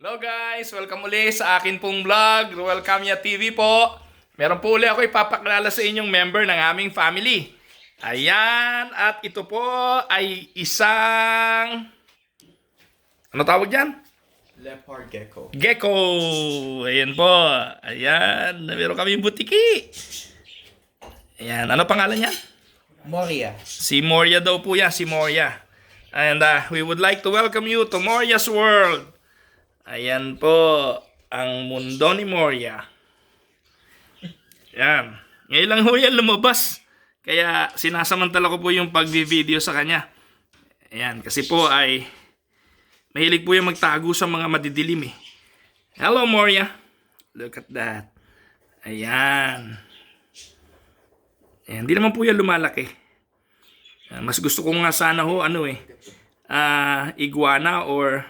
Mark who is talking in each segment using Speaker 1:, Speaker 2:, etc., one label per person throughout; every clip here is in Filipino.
Speaker 1: Hello guys! Welcome uli sa akin pong vlog. Welcome ya TV po. Meron po uli ako ipapakilala sa inyong member ng aming family. Ayan, at ito po ay isang... Ano tawag yan?
Speaker 2: Leopard gecko.
Speaker 1: Gecko! Ayan po. Ayan, meron kami butiki. Ayan, ano pangalan niya?
Speaker 2: Moria.
Speaker 1: Si Moria daw po yan, si Moria. And uh, we would like to welcome you to Moria's World. Ayan po, ang mundo ni Moria. Yan. Ngayon lang ho yan lumabas. Kaya sinasamantala ko po yung pagbi-video sa kanya. Ayan, kasi po ay mahilig po yung magtago sa mga madidilim eh. Hello Moria. Look at that. Ayan. Ayan, di naman po yan lumalaki. Mas gusto ko nga sana ho, ano eh, ah, iguana or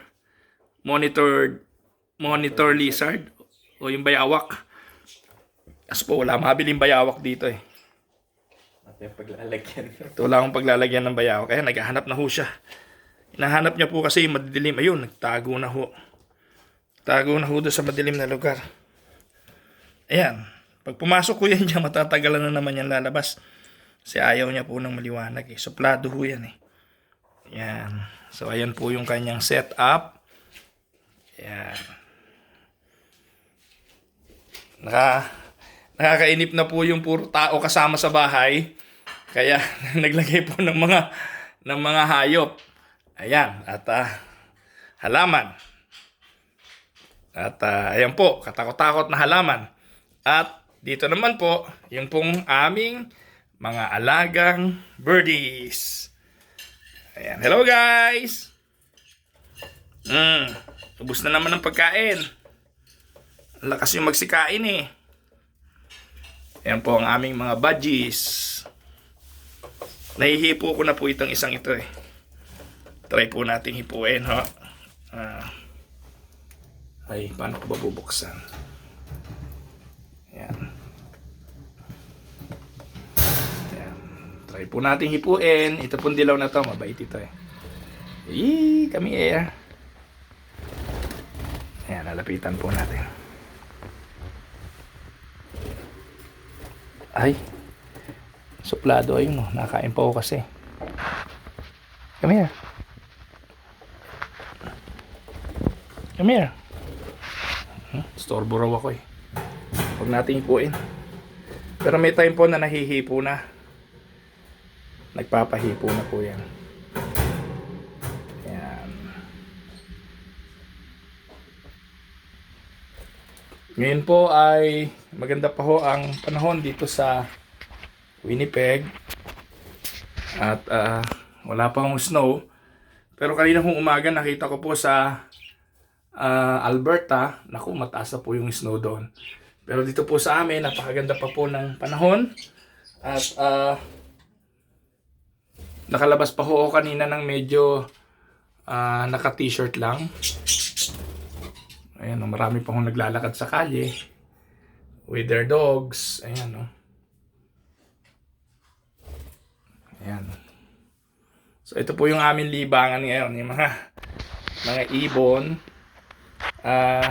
Speaker 1: monitor, monitor lizard o yung bayawak. Kasi po, wala mabiling bayawak dito eh.
Speaker 2: At yung paglalagyan.
Speaker 1: Ito wala akong paglalagyan ng bayawak. Kaya naghahanap na ho siya. Hinahanap niya po kasi yung madidilim. Ayun, nagtago na ho. Tago na ho doon sa madilim na lugar. Ayan. Pag pumasok ko yan dyan, matatagalan na naman yan lalabas. Kasi ayaw niya po ng maliwanag eh. Suplado ho yan eh. Ayan. So, ayan po yung kanyang setup. Ayan. Naka, nakakainip na po yung puro tao kasama sa bahay. Kaya naglagay po ng mga ng mga hayop. Ayan, at ah, halaman. At ah, ayan po, katakot-takot na halaman. At dito naman po, yung pong aming mga alagang birdies. Ayan, hello guys! Mm, ubus na naman ng pagkain. Lakas yung magsikain eh. Ayan po ang aming mga budgies. Nahihipo ko na po itong isang ito eh. Try po nating hipuin ha. Ah. ay, paano ko ba bubuksan? Ayan. Ayan. Try po nating hipuin. Ito pong dilaw na to. Mabait ito eh. Eee, kami eh. Ayan, lalapitan po natin. Ay, suplado ayun mo. Nakain pa ako kasi. Come here. Come here. Hmm, Storbo raw ako eh. Huwag natin ipuin. Pero may time po na nahihipo na. Nagpapahipo na po. Yan. Ngayon po ay maganda pa ho ang panahon dito sa Winnipeg. At ah, wala pa hong snow. Pero kanina hong umaga nakita ko po sa ah, Alberta. Naku, mataas na po yung snow doon. Pero dito po sa amin, napakaganda pa po ng panahon. At ah, nakalabas pa ho ako kanina ng medyo ah, naka-t-shirt lang. Ayan, oh, marami pa hong naglalakad sa kalye with their dogs. Ayan, oh. Ayan. So, ito po yung aming libangan ngayon. Yung mga, mga ibon. Ah,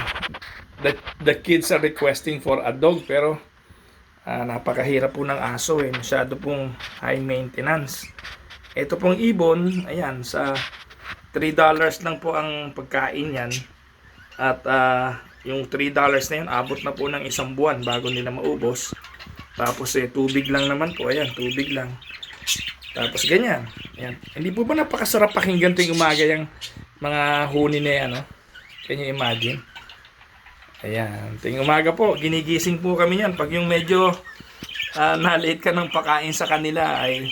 Speaker 1: the, the kids are requesting for a dog pero ah, napakahirap po ng aso eh. Masyado pong high maintenance. Ito pong ibon, ayan, sa $3 lang po ang pagkain yan. At ah, yung $3 na yun, abot na po ng isang buwan bago nila maubos. Tapos eh, tubig lang naman po. Ayan, tubig lang. Tapos ganyan. Ayan. Hindi po ba napakasarap pakinggan tuwing umaga yung mga huni na yan, no? Can you imagine? Ayan. Tuwing umaga po, ginigising po kami yan. Pag yung medyo ah, na-late ka ng pakain sa kanila ay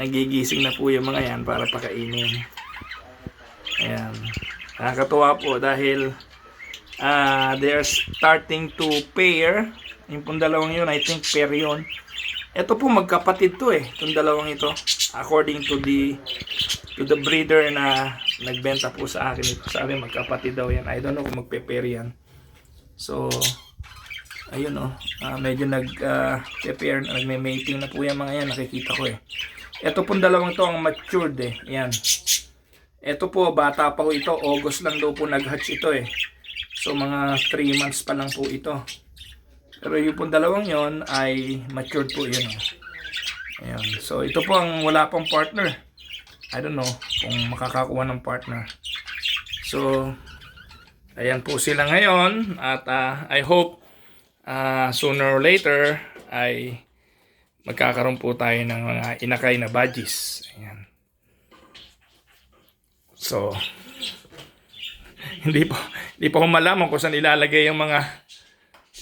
Speaker 1: nagigising na po yung mga yan para pakainin. Ayan. Nakakatuwa po dahil ah they are starting to pair. Yung pong dalawang yun, I think pair yun. Ito po magkapatid to eh, itong dalawang ito. According to the to the breeder na nagbenta po sa akin ito. Sabi magkapatid daw yan. I don't know kung magpe-pair yan. So, ayun oh, ah, medyo nag uh, pair, nagme-mating na po yung mga yan, nakikita ko eh. Ito pong dalawang to ang matured eh. Yan. Ito po, bata pa ho ito. August lang daw po nag-hatch ito eh. So mga 3 months pa lang po ito. Pero yung pong dalawang yon ay matured po yun. oh. Ayan. So ito po ang wala pang partner. I don't know kung makakakuha ng partner. So ayan po sila ngayon at ah, I hope ah, sooner or later ay magkakaroon po tayo ng mga inakay na badges. Ayan. So, hindi po hindi pa ko malaman kung saan ilalagay yung mga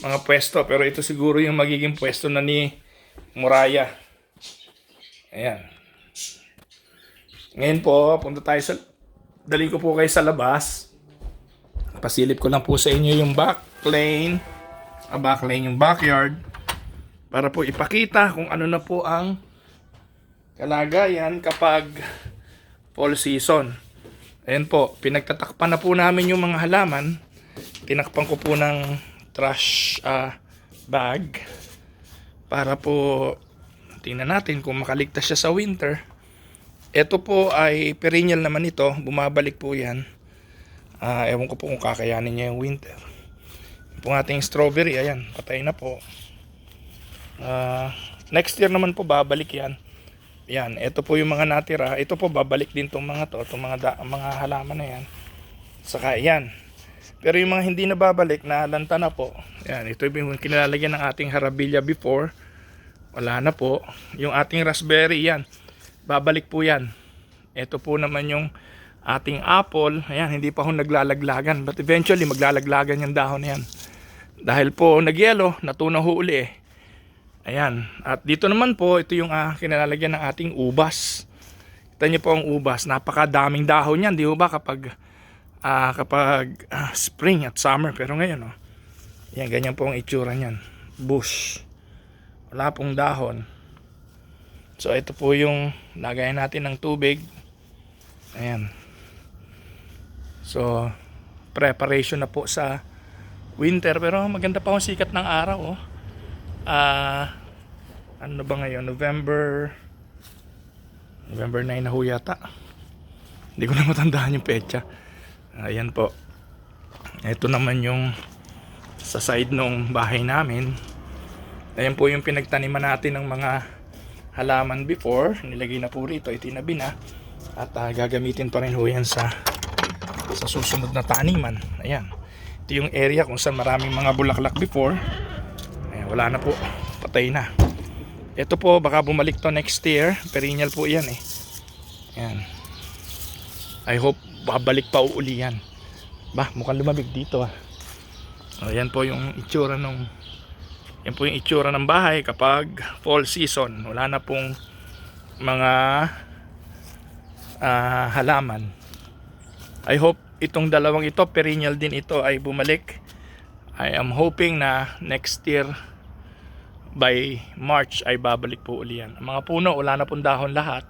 Speaker 1: mga pwesto pero ito siguro yung magiging pwesto na ni Muraya. Ayan. Ngayon po, punta tayo sa dali ko po kayo sa labas. Pasilip ko lang po sa inyo yung back lane, ah, back lane yung backyard para po ipakita kung ano na po ang kalagayan kapag fall season. Ayan po, pinagtatakpan na po namin yung mga halaman. Tinakpan ko po ng trash ah, bag para po tingnan natin kung makaligtas siya sa winter. Ito po ay perennial naman ito, bumabalik po yan. Ah, ewan ko po kung kakayanin niya yung winter. Yung pong ating strawberry, ayan, patay na po. Ah, next year naman po babalik yan. Yan, ito po yung mga natira. Ito po babalik din tong mga to, tong mga da- mga halaman na yan. Saka yan. Pero yung mga hindi na babalik na lanta na po. Yan, ito yung kinilalagyan ng ating harabilla before. Wala na po. Yung ating raspberry yan. Babalik po yan. Ito po naman yung ating apple. Ayan, hindi pa ho naglalaglagan. But eventually maglalaglagan yung dahon na yan. Dahil po nagyelo, natunaw ho uli eh. Ayan. At dito naman po, ito yung ah, kinalalagyan ng ating ubas. Kita niyo po ang ubas. Napakadaming dahon yan, di ba? Kapag, ah, kapag ah, spring at summer. Pero ngayon, oh. Yan, ganyan po ang itsura niyan. Bush. Wala pong dahon. So, ito po yung lagayan natin ng tubig. Ayan. So, preparation na po sa winter. Pero maganda pa ang sikat ng araw, oh. Ah, ano ba ngayon? November November 9 na ho yata. Hindi ko na matandaan yung petsa. Ayan po. Ito naman yung sa side ng bahay namin. Ayan po yung pinagtaniman natin ng mga halaman before. Nilagay na po rito. Itinabi na. At ah, gagamitin pa rin ho yan sa sa susunod na taniman. Ayan. Ito yung area kung saan maraming mga bulaklak before. Wala na po. Patay na. Ito po, baka bumalik to next year. Perennial po yan eh. Ayan. I hope babalik pa uli yan. Bah, mukhang lumabig dito ah. Ayan po yung itsura nung yan po yung itsura ng bahay kapag fall season. Wala na pong mga ah, halaman. I hope itong dalawang ito, perennial din ito ay bumalik. I am hoping na next year by March ay babalik po uli yan. Ang mga puno, wala na pong dahon lahat.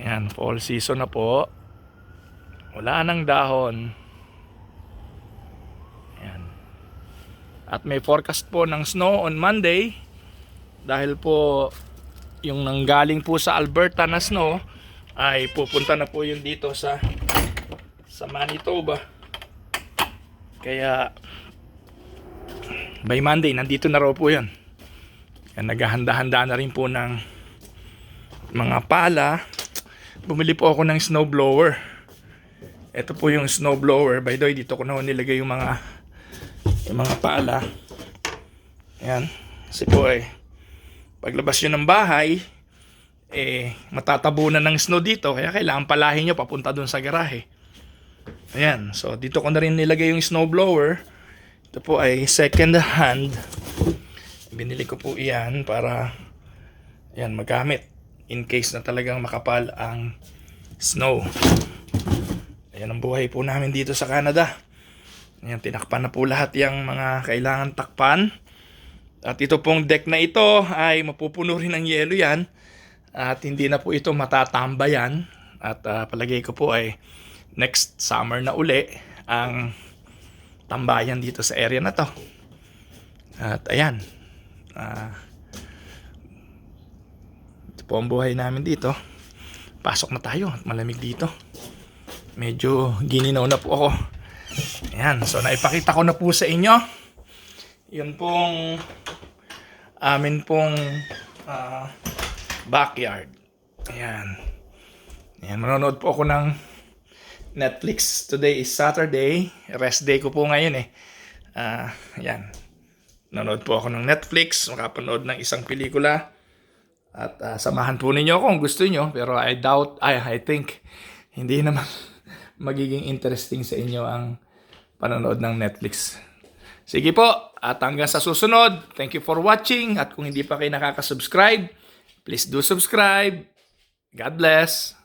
Speaker 1: Ayan, fall season na po. Wala nang dahon. Ayan. At may forecast po ng snow on Monday. Dahil po yung nanggaling po sa Alberta na snow ay pupunta na po yun dito sa sa Manitoba. Kaya by Monday nandito na raw po yan. Kaya naghahanda-handa na rin po ng mga pala. Bumili po ako ng snow blower. Ito po yung snow blower. By the way, dito ko na nilagay yung mga yung mga pala. Ayan. Kasi po eh, paglabas nyo ng bahay, eh, matatabunan ng snow dito. Kaya kailangan palahin nyo papunta dun sa garahe. Ayan. So, dito ko na rin nilagay yung snow blower. Ito po ay second hand. Binili ko po iyan para ayan, magamit in case na talagang makapal ang snow. Ayan ang buhay po namin dito sa Canada. Ayan, tinakpan na po lahat yung mga kailangan takpan. At ito pong deck na ito ay mapupuno rin ng yelo yan. At hindi na po ito matatambayan. At ah, palagay ko po ay next summer na uli ang tambayan dito sa area na to. At ayan. Ah, ito po ang buhay namin dito. Pasok na tayo at malamig dito. Medyo gininaw na po ako. Ayan, so naipakita ko na po sa inyo. Yun pong amin pong ah, backyard. Ayan. Ayan, manonood po ako ng Netflix. Today is Saturday. Rest day ko po ngayon eh. Ah, ayan. Nanonood po ako ng Netflix. Makapanood ng isang pelikula. At ah, samahan po ninyo kung gusto nyo. Pero I doubt, I, I think, hindi naman magiging interesting sa inyo ang panonood ng Netflix. Sige po, at hanggang sa susunod, thank you for watching. At kung hindi pa kayo nakaka-subscribe, please do subscribe. God bless.